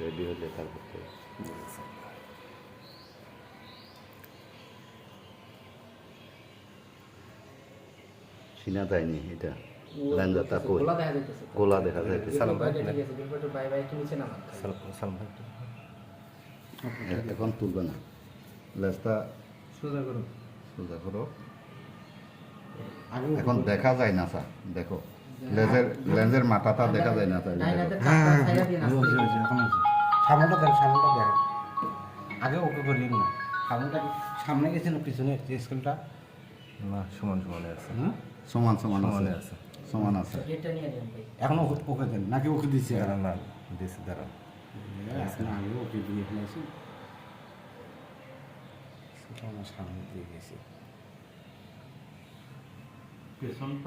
Ready হলে তারপর তো চিনা যায়নি এটা লেঞ্জাটা কই? গোলা দেখা যায় সালাম ভাই এখন তুলবে না। লেজটা সোজা করো। সোজা করো। এখন দেখা যায় না স্যার। দেখো। লেজের লেন্সের মাথাটা দেখা যায় না বলছি। সামনেটা দেন সামনেটা দেখেন আগে ওকে করিলেন না। সামনেটা সামনে গেছে না পিছনে? স্কুলটা? না সমান সমানে আছে। হ্যাঁ সমান সমান সমানে আছে। সমান আছে। এটা নিয়ে যান ভাই। এখনও ওকে দেন নাকি ওকে দিচ্ছে না না দিছি দাঁড়াও আগে ওকে দিয়ে ফেলেছি। আমার সামনে দিয়ে গেছে। না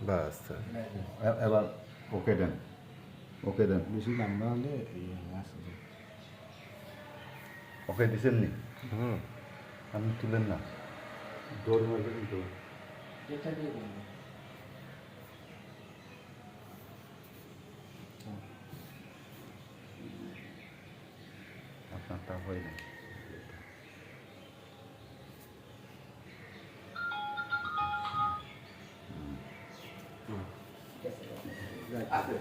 টান, টান, টান। বাস এবার ওকে দেন ওকে দেন বেশি লম্বা হলে ইয়ে আসবে ওকে দিছেন নি হুম আপনি তুলেন না 啊！是，